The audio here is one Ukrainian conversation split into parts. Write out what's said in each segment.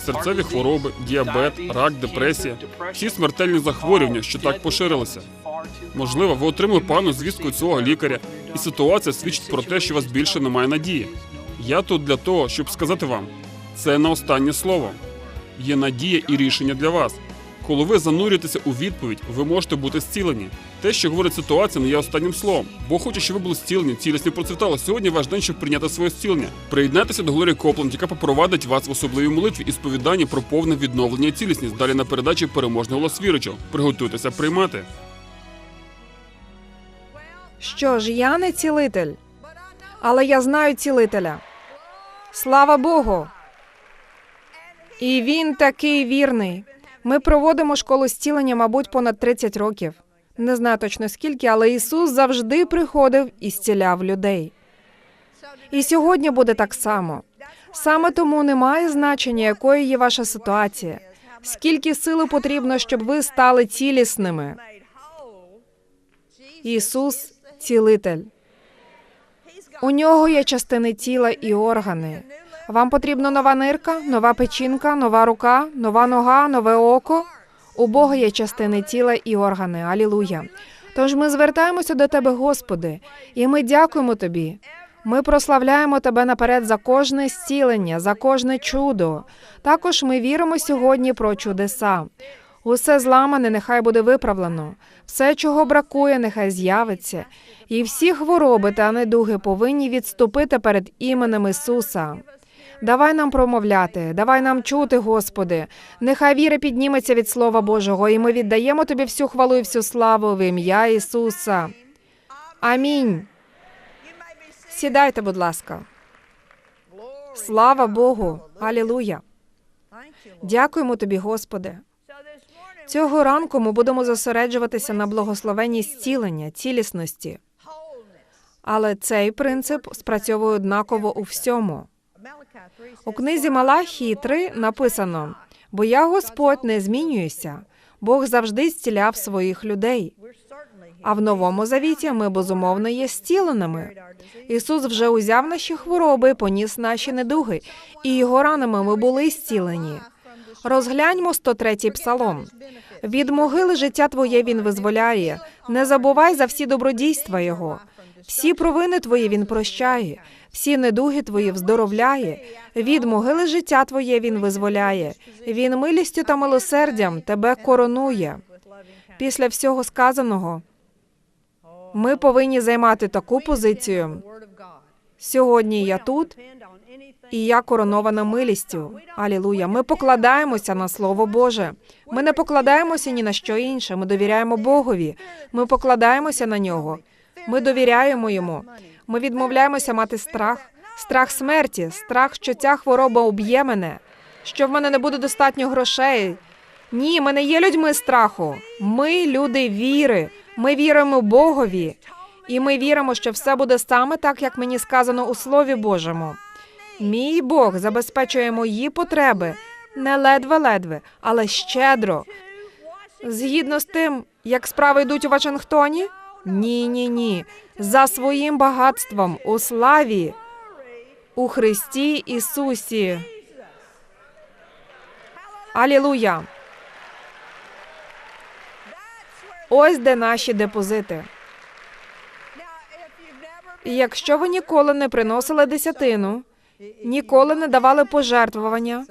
серцеві хвороби, діабет, рак, депресія, всі смертельні захворювання, що так поширилися. Можливо, ви отримали погану звістку свого лікаря, і ситуація свідчить про те, що у вас більше немає надії. Я тут для того, щоб сказати вам, це не останнє слово. Є надія і рішення для вас. Коли ви занурюєтеся у відповідь, ви можете бути зцілені. Те, що говорить ситуація, не є останнім словом. Бог хоче, щоб ви були зцілені, цілісні процвітали. Сьогодні ваш день, щоб прийняти своє зцілення. Приєднайтеся до Глорії Копленд, яка попровадить вас в особливій молитві і сповіданні про повне відновлення і цілісність. Далі на передачі переможний голос віручого. Приготуйтеся приймати. Що ж, я не цілитель, але я знаю цілителя. Слава Богу! І він такий вірний. Ми проводимо школу зцілення, мабуть, понад 30 років. Не знаю точно скільки, але Ісус завжди приходив і зціляв людей. І сьогодні буде так само. Саме тому немає значення, якою є ваша ситуація. Скільки сили потрібно, щоб ви стали цілісними. Ісус цілитель. У нього є частини тіла і органи. Вам потрібна нова нирка, нова печінка, нова рука, нова нога, нове око. У Бога є частини тіла і органи. Алілуя. Тож ми звертаємося до Тебе, Господи, і ми дякуємо Тобі. Ми прославляємо Тебе наперед за кожне зцілення, за кожне чудо. Також ми віримо сьогодні про чудеса. Усе зламане нехай буде виправлено, все, чого бракує, нехай з'явиться, і всі хвороби та недуги повинні відступити перед іменем Ісуса. Давай нам промовляти, давай нам чути, Господи. Нехай віра підніметься від Слова Божого, і ми віддаємо Тобі всю хвалу і всю славу в ім'я Ісуса. Амінь. Сідайте, будь ласка. Слава Богу. Алілуя. Дякуємо тобі, Господи. Цього ранку ми будемо зосереджуватися на благословенні зцілення, цілісності. Але цей принцип спрацьовує однаково у всьому. У книзі Малахії 3 написано: бо я Господь не змінююся. Бог завжди зціляв своїх людей. А в новому завіті ми безумовно є зціленими. Ісус вже узяв наші хвороби, поніс наші недуги, і його ранами ми були зцілені. Розгляньмо 103-й псалом. Від могили життя твоє він визволяє. Не забувай за всі добродійства його. Всі провини твої він прощає, всі недуги твої вздоровляє. Від могили життя твоє він визволяє. Він милістю та милосердям тебе коронує. Після всього сказаного ми повинні займати таку позицію. Сьогодні я тут, і я коронована милістю. Алілуя. Ми покладаємося на Слово Боже. Ми не покладаємося ні на що інше. Ми довіряємо Богові. Ми покладаємося на нього. Ми довіряємо йому. Ми відмовляємося мати страх, страх смерті, страх, що ця хвороба уб'є мене, що в мене не буде достатньо грошей. Ні, ми не є людьми страху. Ми люди віри. Ми віримо Богові, і ми віримо, що все буде саме так, як мені сказано у Слові Божому. Мій Бог забезпечує мої потреби не ледве-ледве, але щедро. Згідно з тим, як справи йдуть у Вашингтоні? Ні, ні, ні. За своїм багатством у славі у Христі Ісусі. Алілуя. Ось де наші депозити. Якщо ви ніколи не приносили десятину, ніколи не давали пожертвування.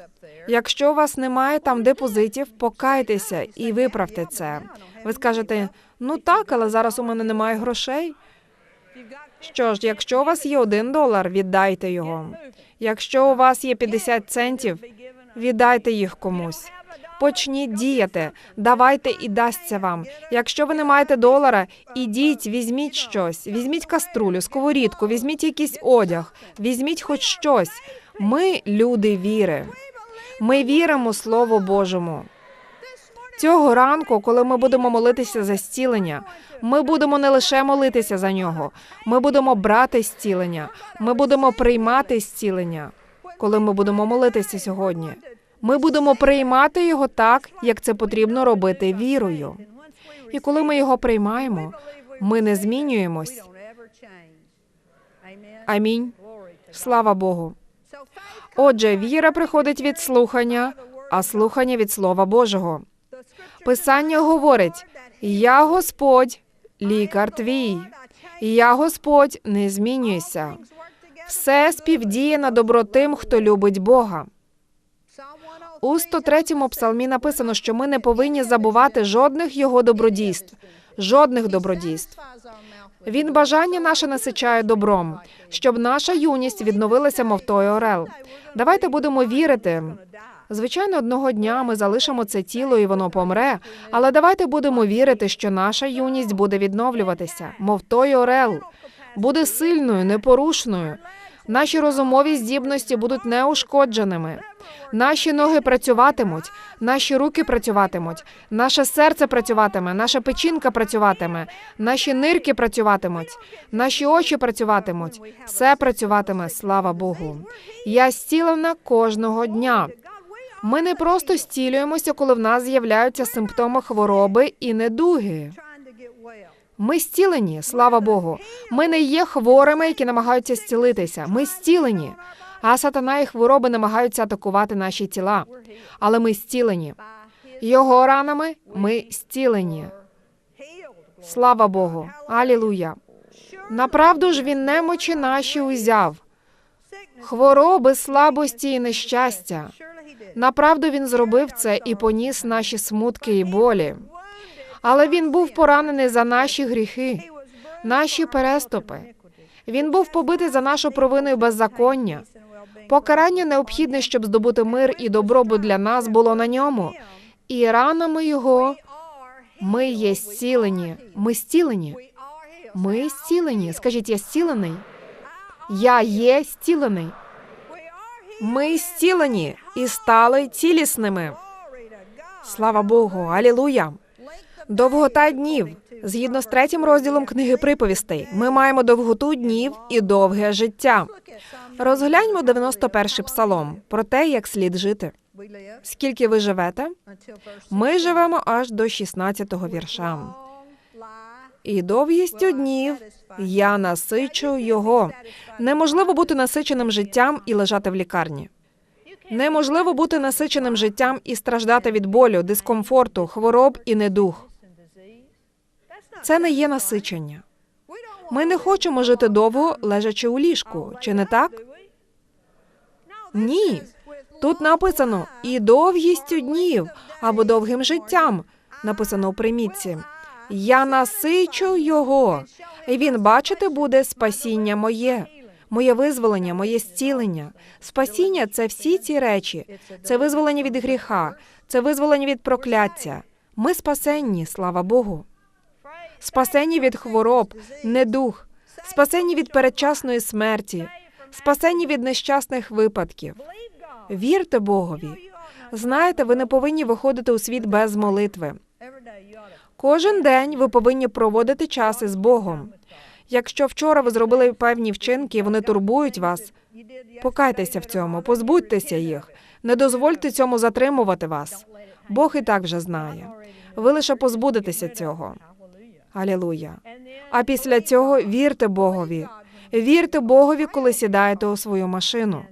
Якщо у вас немає там депозитів, покайтеся і виправте це. Ви скажете: ну так, але зараз у мене немає грошей. Що ж, якщо у вас є один долар, віддайте його. Якщо у вас є 50 центів, віддайте їх комусь. Почніть діяти, давайте і дасться вам. Якщо ви не маєте долара, ідіть, візьміть щось, візьміть каструлю, сковорідку, візьміть якийсь одяг, візьміть хоч щось. Ми люди віри. Ми віримо Слову Божому. Цього ранку, коли ми будемо молитися за зцілення, ми будемо не лише молитися за нього, ми будемо брати зцілення, ми будемо приймати зцілення. Коли ми будемо молитися сьогодні, ми будемо приймати його так, як це потрібно робити вірою. І коли ми його приймаємо, ми не змінюємось. Амінь. Слава Богу. Отже, віра приходить від слухання, а слухання від Слова Божого. Писання говорить: Я Господь, лікар твій, я Господь, не змінюйся. Все співдіє на добро тим, хто любить Бога. У 103-му псалмі написано, що ми не повинні забувати жодних його добродійств, жодних добродійств. Він бажання наше насичає добром, щоб наша юність відновилася, мов той орел. Давайте будемо вірити. Звичайно, одного дня ми залишимо це тіло і воно помре. Але давайте будемо вірити, що наша юність буде відновлюватися, мов той орел, буде сильною, непорушною. Наші розумові здібності будуть неушкодженими. Наші ноги працюватимуть, наші руки працюватимуть, наше серце працюватиме, наша печінка працюватиме, наші нирки працюватимуть, наші очі працюватимуть. Все працюватиме, слава Богу. Я зцілена кожного дня. Ми не просто зцілюємося, коли в нас з'являються симптоми хвороби і недуги. Ми зцілені, слава Богу. Ми не є хворими, які намагаються зцілитися. Ми зцілені. А сатана і хвороби намагаються атакувати наші тіла. Але ми зцілені. Його ранами ми зцілені. Слава Богу. Алілуя. Направду ж він немочі наші узяв. Хвороби, слабості і нещастя. Направду він зробив це і поніс наші смутки і болі. Але він був поранений за наші гріхи, наші переступи. Він був побитий за нашу провину і беззаконня. Покарання необхідне, щоб здобути мир і добробут для нас було на ньому. І ранами його ми є зцілені. Ми зцілені. Ми зцілені. Скажіть, я зцілений. Я є зцілений. Ми зцілені і стали цілісними. Слава Богу, алілуя. Довгота днів. Згідно з третім розділом книги приповістей, ми маємо довготу днів і довге життя. Розгляньмо 91-й псалом про те, як слід жити. Скільки ви живете? Ми живемо аж до 16-го вірша. І довгістю днів я насичу його. Неможливо бути насиченим життям і лежати в лікарні. Неможливо бути насиченим життям і страждати від болю, дискомфорту, хвороб і недуг. Це не є насичення. Ми не хочемо жити довго, лежачи у ліжку, чи не так? Ні. Тут написано і довгістю днів або довгим життям. Написано у примітці. Я насичу його, і він, бачити, буде спасіння моє, моє визволення, моє зцілення. Спасіння це всі ці речі, це визволення від гріха, це визволення від прокляття. Ми спасенні, слава Богу. Спасенні від хвороб, недух, спасенні від передчасної смерті, спасенні від нещасних випадків. Вірте Богові. Знаєте, ви не повинні виходити у світ без молитви. Кожен день ви повинні проводити час із Богом. Якщо вчора ви зробили певні вчинки, і вони турбують вас, покайтеся в цьому, позбудьтеся їх, не дозвольте цьому затримувати вас. Бог і так вже знає. Ви лише позбудетеся цього. Алілуя. А після цього вірте Богові. Вірте Богові, коли сідаєте у свою машину.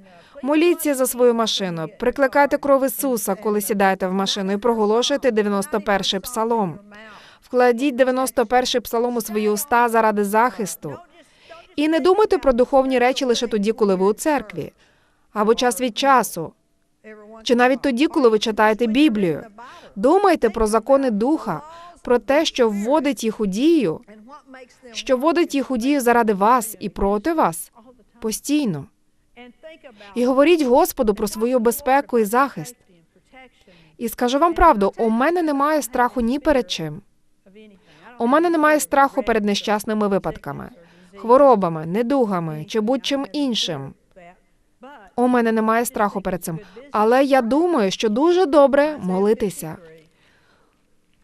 Моліться за свою машину, прикликайте кров Ісуса, коли сідаєте в машину, і проголошуйте 91-й псалом. Вкладіть 91-й псалом у свої уста заради захисту. І не думайте про духовні речі лише тоді, коли ви у церкві, або час від часу, чи навіть тоді, коли ви читаєте Біблію. Думайте про закони духа, про те, що вводить їх у дію, що вводить їх у дію заради вас і проти вас постійно. І говоріть Господу про свою безпеку і захист. І скажу вам правду, у мене немає страху ні перед чим. У мене немає страху перед нещасними випадками, хворобами, недугами чи будь-чим іншим. У мене немає страху перед цим. Але я думаю, що дуже добре молитися.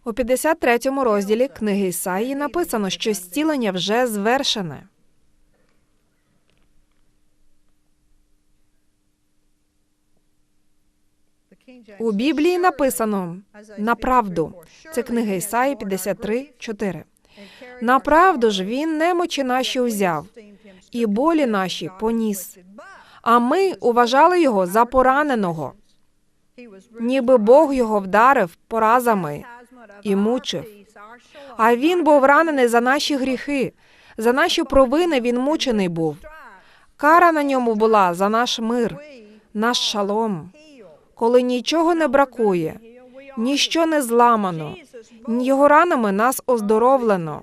У 53-му розділі книги Ісаї написано, що зцілення вже звершене. У Біблії написано на правду. Це книга Ісаї 53, 4. На ж він немочі наші узяв, і болі наші поніс. а ми уважали його за пораненого, ніби Бог його вдарив поразами і мучив. А він був ранений за наші гріхи, за наші провини він мучений був. Кара на ньому була за наш мир, наш шалом. Коли нічого не бракує, ніщо не зламано, його ранами нас оздоровлено.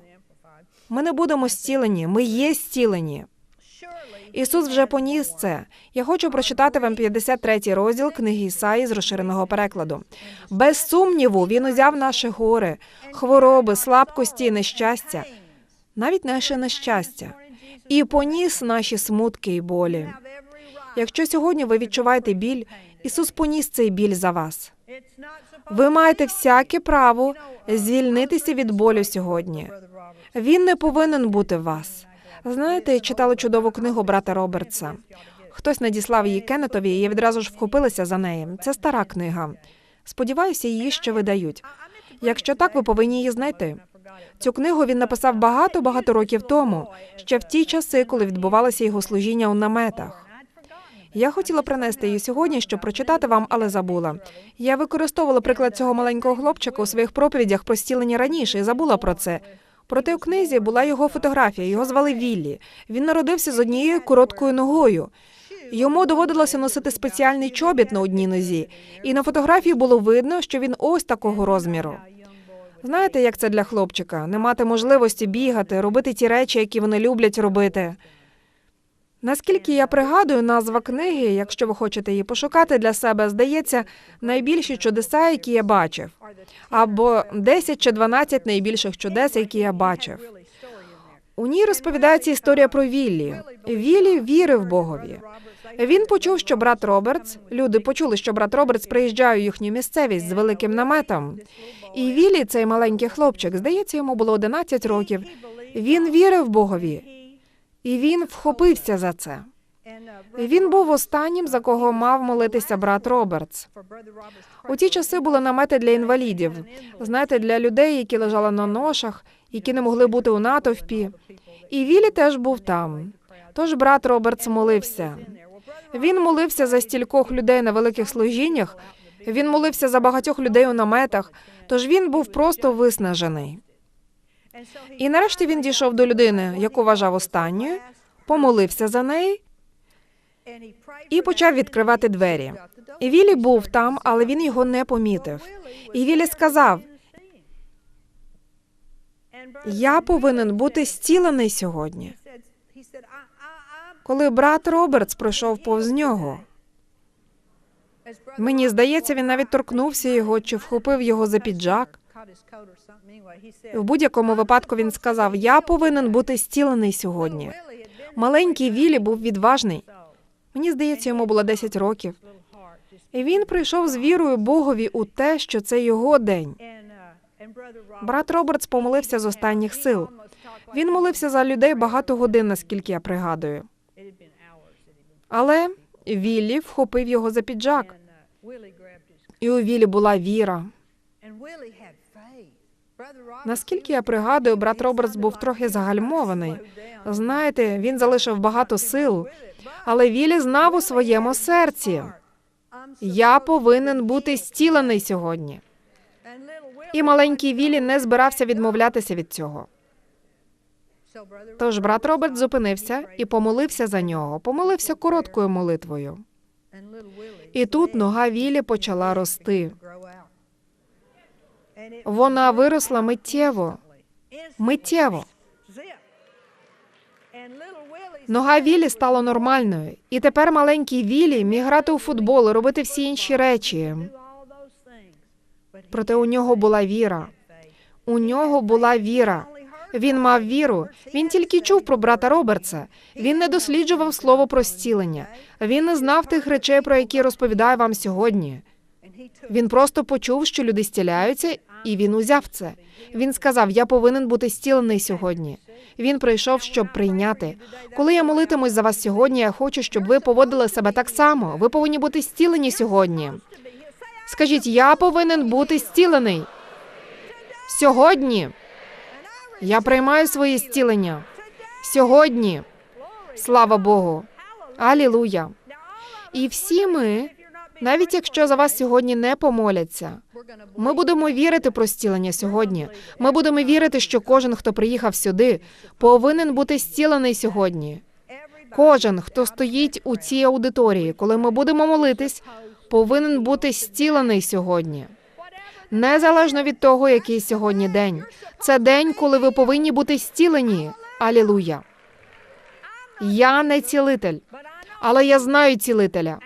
Ми не будемо зцілені, ми є зцілені. Ісус вже поніс це. Я хочу прочитати вам 53 розділ книги Ісаї з розширеного перекладу. Без сумніву, він узяв наші гори, хвороби, слабкості нещастя, навіть наше нещастя, і поніс наші смутки і болі. Якщо сьогодні ви відчуваєте біль, Ісус поніс цей біль за вас. Ви маєте всяке право звільнитися від болю сьогодні. Він не повинен бути в вас. Знаєте, читала чудову книгу брата Робертса. Хтось надіслав її Кеннетові, і я відразу ж вхопилася за неї. Це стара книга. Сподіваюся, її ще видають. Якщо так, ви повинні її знайти. Цю книгу він написав багато багато років тому, ще в ті часи, коли відбувалося його служіння у наметах. Я хотіла принести її сьогодні, щоб прочитати вам, але забула. Я використовувала приклад цього маленького хлопчика у своїх проповідях про зцілення раніше і забула про це. Проте у книзі була його фотографія. Його звали Віллі. Він народився з однією короткою ногою. Йому доводилося носити спеціальний чобіт на одній нозі, і на фотографії було видно, що він ось такого розміру. Знаєте, як це для хлопчика? Не мати можливості бігати, робити ті речі, які вони люблять робити. Наскільки я пригадую, назва книги, якщо ви хочете її пошукати для себе, здається, найбільші чудеса, які я бачив, або 10 чи 12 найбільших чудес, які я бачив. У ній розповідається історія про Віллі. Віллі вірив Богові. Він почув, що брат Робертс, люди почули, що брат Робертс приїжджає у їхню місцевість з великим наметом. І Віллі, цей маленький хлопчик, здається, йому було 11 років. Він вірив Богові, і він вхопився за це. Він був останнім, за кого мав молитися брат Робертс. У ті часи були намети для інвалідів, знаєте, для людей, які лежали на ношах, які не могли бути у натовпі. І Віллі теж був там. Тож брат Робертс молився. Він молився за стількох людей на великих служіннях. Він молився за багатьох людей у наметах. Тож він був просто виснажений. І нарешті він дійшов до людини, яку вважав останньою, помолився за неї і почав відкривати двері. І Віллі був там, але він його не помітив. І Віллі сказав: Я повинен бути зцілений сьогодні. Коли брат Робертс пройшов повз нього, мені здається, він навіть торкнувся його чи вхопив його за піджак. В будь-якому випадку він сказав: Я повинен бути зцілений сьогодні. Маленький Віллі був відважний. Мені здається, йому було 10 років. І він прийшов з вірою Богові у те, що це його день. Брат Робертс помолився з останніх сил. Він молився за людей багато годин, наскільки я пригадую. Але Віллі вхопив його за піджак, і у Віллі була віра. Наскільки я пригадую, брат Робертс був трохи загальмований. Знаєте, він залишив багато сил, але Віллі знав у своєму серці. Я повинен бути зцілений сьогодні. І маленький Віллі не збирався відмовлятися від цього. Тож брат Роберт зупинився і помолився за нього, помолився короткою молитвою. І тут нога Віллі почала рости. Вона виросла миттєво. Миттєво. Нога Віллі стала нормальною, і тепер маленький Віллі міг грати у футбол і робити всі інші речі. Проте у нього була віра. У нього була віра. Він мав віру. Він тільки чув про брата Робертса. Він не досліджував слово про зцілення. Він не знав тих речей, про які розповідаю вам сьогодні. Він просто почув, що люди зціляються, і він узяв це. Він сказав: Я повинен бути зцілений сьогодні. Він прийшов, щоб прийняти. Коли я молитимусь за вас сьогодні, я хочу, щоб ви поводили себе так само. Ви повинні бути зцілені сьогодні. Скажіть, я повинен бути зцілений. Сьогодні я приймаю своє зцілення. Сьогодні. Слава Богу. Алілуя. І всі ми, навіть якщо за вас сьогодні не помоляться, ми будемо вірити про зцілення сьогодні. Ми будемо вірити, що кожен, хто приїхав сюди, повинен бути зцілений сьогодні. Кожен, хто стоїть у цій аудиторії, коли ми будемо молитись, повинен бути зцілений сьогодні. Незалежно від того, який сьогодні день. Це день, коли ви повинні бути зцілені. Алілуя. Я не цілитель, але я знаю цілителя.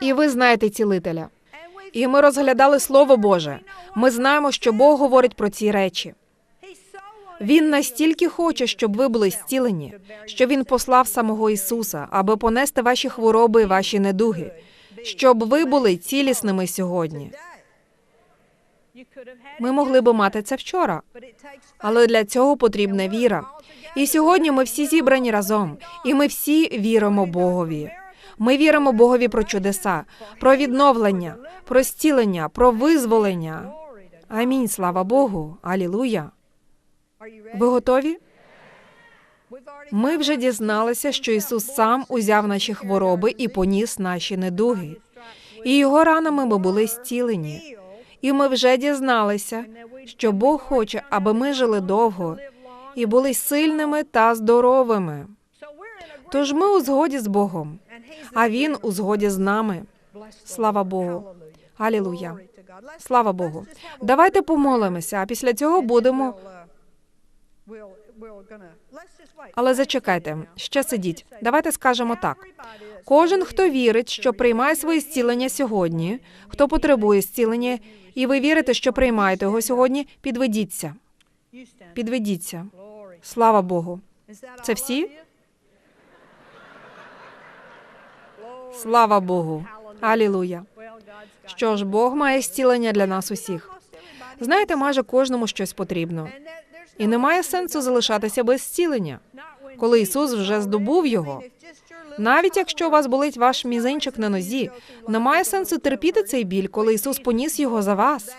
І ви знаєте цілителя. І ми розглядали Слово Боже. Ми знаємо, що Бог говорить про ці речі. Він настільки хоче, щоб ви були зцілені, що він послав самого Ісуса, аби понести ваші хвороби і ваші недуги, щоб ви були цілісними сьогодні. Ми могли би мати це вчора, але для цього потрібна віра. І сьогодні ми всі зібрані разом, і ми всі віримо Богові. Ми віримо Богові про чудеса, про відновлення, про зцілення, про визволення. Амінь, слава Богу. Алілуя. Ви готові? Ми вже дізналися, що Ісус сам узяв наші хвороби і поніс наші недуги. І його ранами ми були зцілені. І ми вже дізналися, що Бог хоче, аби ми жили довго і були сильними та здоровими. Тож ми у згоді з Богом, а Він у згоді з нами. Слава Богу. Алілуя. Слава Богу. Давайте помолимося, а після цього будемо. Але зачекайте, ще сидіть. Давайте скажемо так. Кожен, хто вірить, що приймає своє зцілення сьогодні, хто потребує зцілення, і ви вірите, що приймаєте його сьогодні, підведіться. Підведіться. Слава Богу. Це всі? Слава Богу. Алілуя. Що ж, Бог має зцілення для нас усіх. Знаєте, майже кожному щось потрібно. І немає сенсу залишатися без зцілення, коли Ісус вже здобув його. Навіть якщо у вас болить ваш мізинчик на нозі, немає сенсу терпіти цей біль, коли Ісус поніс його за вас.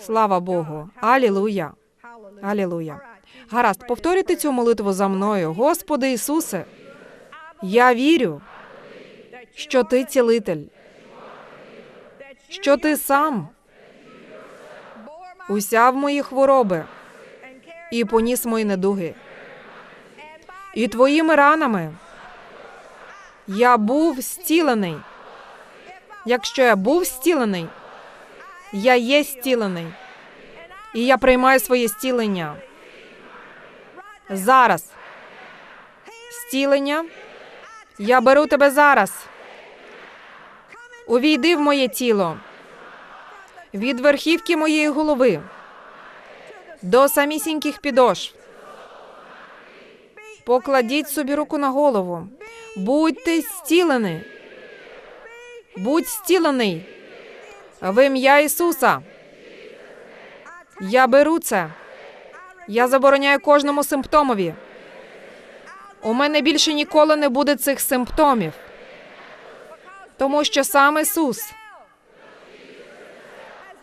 Слава Богу. Алілуя. Алілуя. Гаразд, повторюйте цю молитву за мною. Господи Ісусе, я вірю, що ти цілитель, що ти сам усяв мої хвороби і поніс мої недуги. І твоїми ранами я був зцілений. Якщо я був зцілений, я є зцілений. І я приймаю своє зцілення. Зараз. Зцілення. Я беру тебе зараз. Увійди в моє тіло. Від верхівки моєї голови до самісіньких підошв. Покладіть собі руку на голову. Будьте зцілені. Будь зцілений. В ім'я Ісуса. Я беру це. Я забороняю кожному симптомові. У мене більше ніколи не буде цих симптомів. Тому що сам Ісус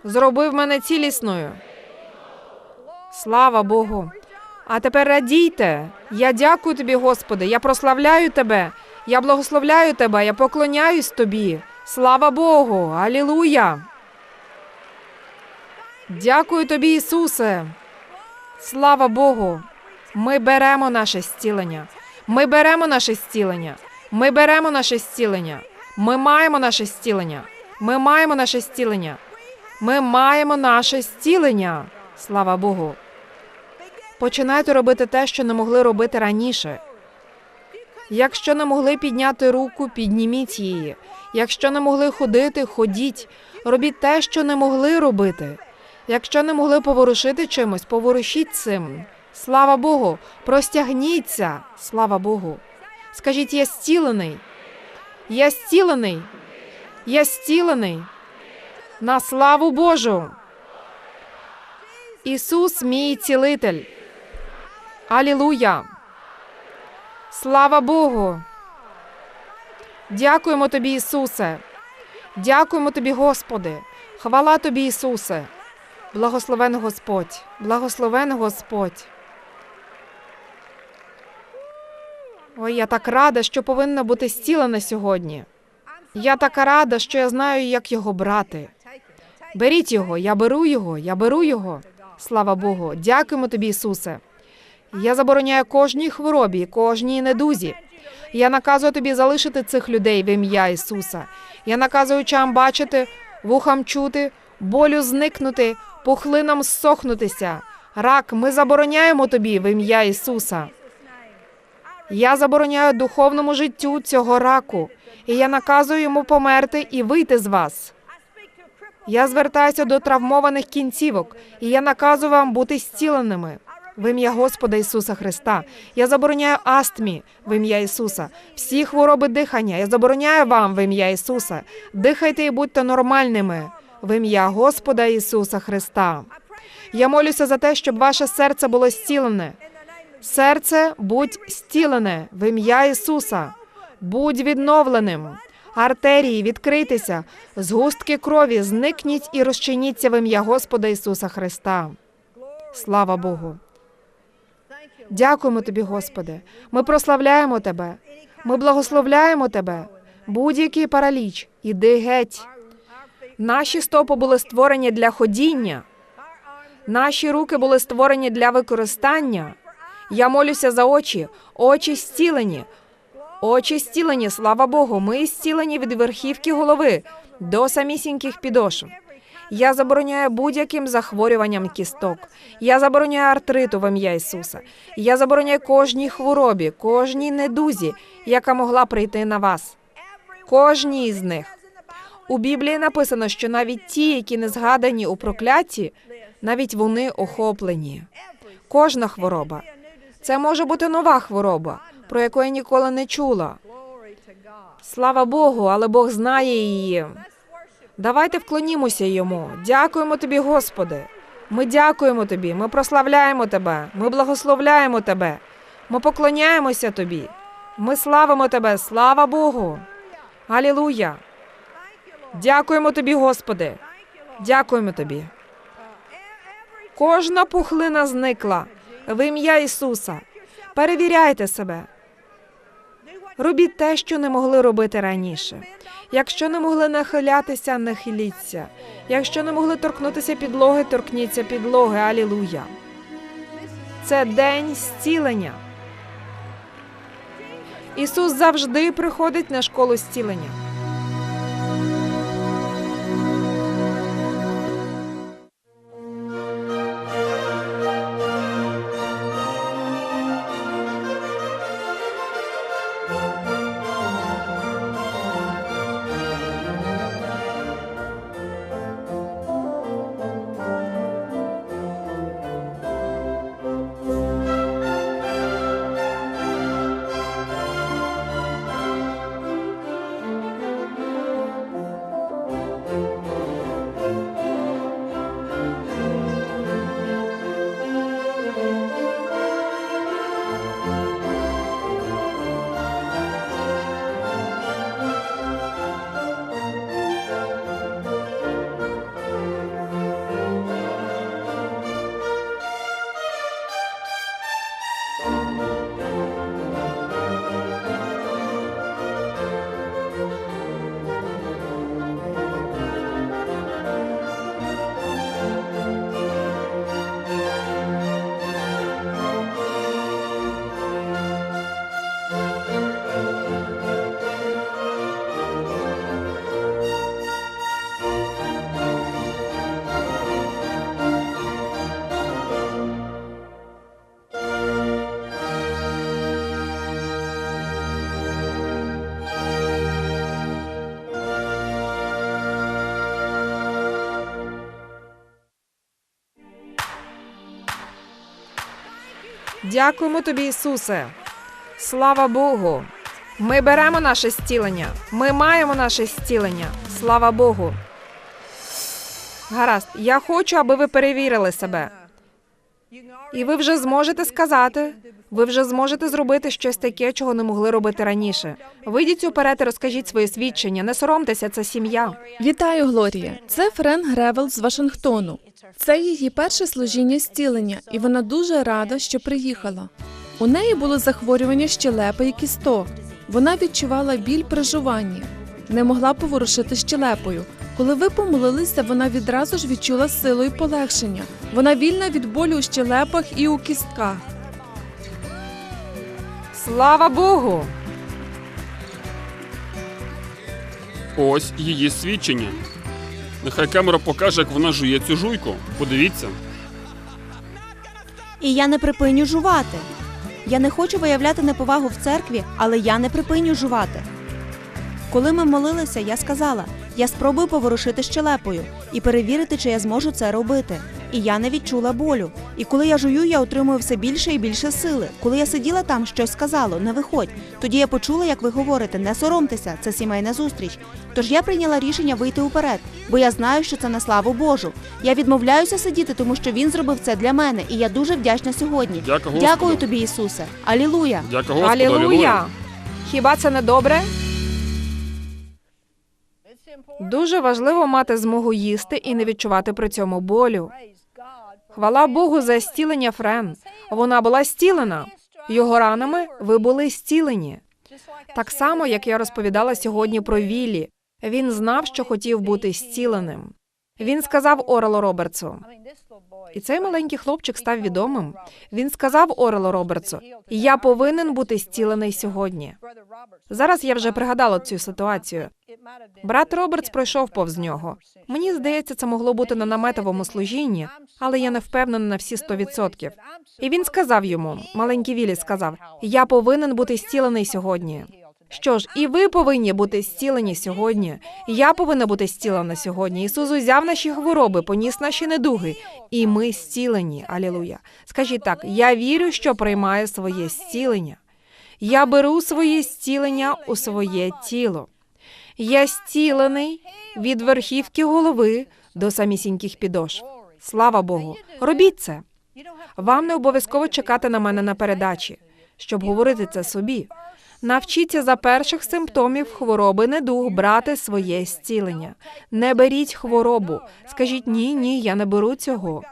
зробив мене цілісною. Слава Богу. А тепер радійте. Я дякую тобі, Господи. Я прославляю тебе. Я благословляю тебе. Я поклоняюсь тобі. Слава Богу. Алілуя. Дякую тобі, Ісусе. Слава Богу. Ми беремо наше зцілення. Ми беремо наше зцілення. Ми беремо наше зцілення. Ми маємо наше зцілення. Ми маємо наше зцілення. Ми маємо наше зцілення. Слава Богу. Починайте робити те, що не могли робити раніше. Якщо не могли підняти руку, підніміть її. Якщо не могли ходити, ходіть. Робіть те, що не могли робити. Якщо не могли поворушити чимось, поворушіть цим. Слава Богу, простягніться. Слава Богу. Скажіть, я зцілений. Я зцілений. Я зцілений. На славу Божу. Ісус, мій цілитель. Алілуя. Слава Богу. Дякуємо тобі, Ісусе. Дякуємо тобі, Господи. Хвала тобі, Ісусе. Благословен Господь. Благословен Господь. Ой, я так рада, що повинна бути зцілена сьогодні. Я така рада, що я знаю, як його брати. Беріть його, я беру його, я беру його. Слава Богу, дякуємо тобі, Ісусе. Я забороняю кожній хворобі, кожній недузі. Я наказую тобі залишити цих людей в ім'я Ісуса. Я наказую очам бачити, вухам чути, болю зникнути, пухлинам зсохнутися. Рак, ми забороняємо тобі в ім'я Ісуса. Я забороняю духовному життю цього раку, і я наказую йому померти і вийти з вас. Я звертаюся до травмованих кінцівок, і я наказую вам бути зціленими. В ім'я Господа Ісуса Христа. Я забороняю астмі в ім'я Ісуса. Всі хвороби дихання. Я забороняю вам в ім'я Ісуса. Дихайте і будьте нормальними в ім'я Господа Ісуса Христа. Я молюся за те, щоб ваше серце було зцілене. Серце, будь зцілене в ім'я Ісуса. Будь відновленим. Артерії, відкрийтеся. Згустки крові, зникніть і розчиніться в ім'я Господа Ісуса Христа. Слава Богу. Дякуємо тобі, Господи. Ми прославляємо Тебе. Ми благословляємо Тебе. Будь-який параліч, іди геть. Наші стопи були створені для ходіння. Наші руки були створені для використання. Я молюся за очі, очі зцілені. Очі зцілені, слава Богу, ми зцілені від верхівки голови до самісіньких підошв. Я забороняю будь-яким захворюванням кісток. Я забороняю артриту в ім'я Ісуса. Я забороняю кожній хворобі, кожній недузі, яка могла прийти на вас. Кожній із них. У Біблії написано, що навіть ті, які не згадані у прокляті, навіть вони охоплені. Кожна хвороба. Це може бути нова хвороба, про яку я ніколи не чула. Слава Богу, але Бог знає її. Давайте вклонімося йому. Дякуємо тобі, Господи. Ми дякуємо тобі, ми прославляємо тебе, ми благословляємо тебе, ми поклоняємося тобі. Ми славимо тебе, слава Богу. Алілуя. Дякуємо тобі, Господи. Дякуємо тобі. Кожна пухлина зникла в ім'я Ісуса. Перевіряйте себе. Робіть те, що не могли робити раніше. Якщо не могли нахилятися, нахиліться. Якщо не могли торкнутися підлоги, торкніться підлоги. Алілуя. Це день зцілення. Ісус завжди приходить на школу зцілення. Дякуємо тобі, Ісусе. Слава Богу. Ми беремо наше зцілення. Ми маємо наше зцілення. Слава Богу. Гаразд, я хочу, аби ви перевірили себе. І ви вже зможете сказати, ви вже зможете зробити щось таке, чого не могли робити раніше. Вийдіть уперед і розкажіть своє свідчення. Не соромтеся, це сім'я. Вітаю, Глорія. Це Френ Гревел з Вашингтону. Це її перше служіння зцілення, і вона дуже рада, що приїхала. У неї було захворювання щелепи і кісток. Вона відчувала біль при жуванні, не могла поворушити щелепою. Коли ви помолилися, вона відразу ж відчула силу і полегшення. Вона вільна від болю у щелепах і у кістках. Слава Богу! Ось її свідчення. Нехай камера покаже, як вона жує цю жуйку. Подивіться. І я не припиню жувати. Я не хочу виявляти неповагу в церкві, але я не припиню жувати. Коли ми молилися, я сказала: я спробую поворушити щелепою і перевірити, чи я зможу це робити. І я не відчула болю. І коли я жую, я отримую все більше і більше сили. Коли я сиділа там, щось сказало, не виходь. Тоді я почула, як ви говорите, не соромтеся, це сімейна зустріч. Тож я прийняла рішення вийти уперед, бо я знаю, що це на славу Божу. Я відмовляюся сидіти, тому що він зробив це для мене, і я дуже вдячна сьогодні. Господу. Дякую тобі, Ісусе. Алілуя. Алілуя. Алілуя! Хіба це не добре? Дуже важливо мати змогу їсти і не відчувати при цьому болю. Хвала Богу за стілення Френ. Вона була стілена. Його ранами ви були зцілені. Так само, як я розповідала сьогодні про Віллі. Він знав, що хотів бути зціленим. Він сказав Орелу Робертсу. І цей маленький хлопчик став відомим. Він сказав Орелу Робертсу: Я повинен бути зцілений сьогодні. Зараз я вже пригадала цю ситуацію. Брат Робертс пройшов повз нього. Мені здається, це могло бути на наметовому служінні, але я не впевнена на всі 100%. І він сказав йому, маленький Віллі сказав: Я повинен бути зцілений сьогодні. Що ж, і ви повинні бути зцілені сьогодні. Я повинна бути зцілена сьогодні. Ісус узяв наші хвороби, поніс наші недуги, і ми зцілені. Алілуя. Скажіть так: я вірю, що приймаю своє зцілення. Я беру своє зцілення у своє тіло. Я зцілений від верхівки голови до самісіньких підошв. Слава Богу, робіть це. Вам не обов'язково чекати на мене на передачі, щоб говорити це собі. Навчіться за перших симптомів хвороби недуг брати своє зцілення. Не беріть хворобу. Скажіть ні, ні, я не беру цього.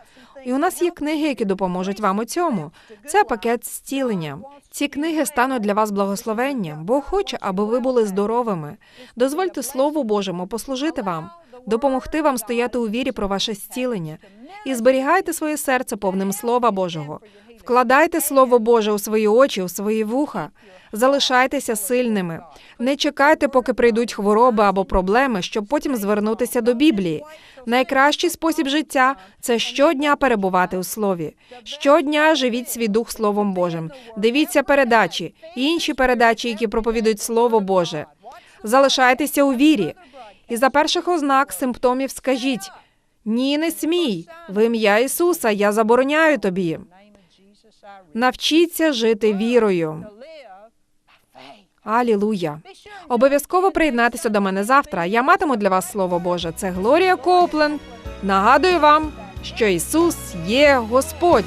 І у нас є книги, які допоможуть вам у цьому. Це пакет зцілення. Ці книги стануть для вас благословенням. Бог хоче, аби ви були здоровими. Дозвольте Слову Божому послужити вам, допомогти вам стояти у вірі про ваше зцілення. І зберігайте своє серце повним Слова Божого. Вкладайте Слово Боже у свої очі, у свої вуха. Залишайтеся сильними. Не чекайте, поки прийдуть хвороби або проблеми, щоб потім звернутися до Біблії. Найкращий спосіб життя це щодня перебувати у слові. Щодня живіть свій дух Словом Божим. Дивіться передачі, інші передачі, які проповідують Слово Боже. Залишайтеся у вірі. І за перших ознак симптомів скажіть: ні, не смій. В ім'я Ісуса я забороняю тобі. Навчіться жити вірою. Алілуя. Обов'язково приєднатися до мене завтра. Я матиму для вас слово Боже. Це Глорія Коупленд. Нагадую вам, що Ісус є Господь.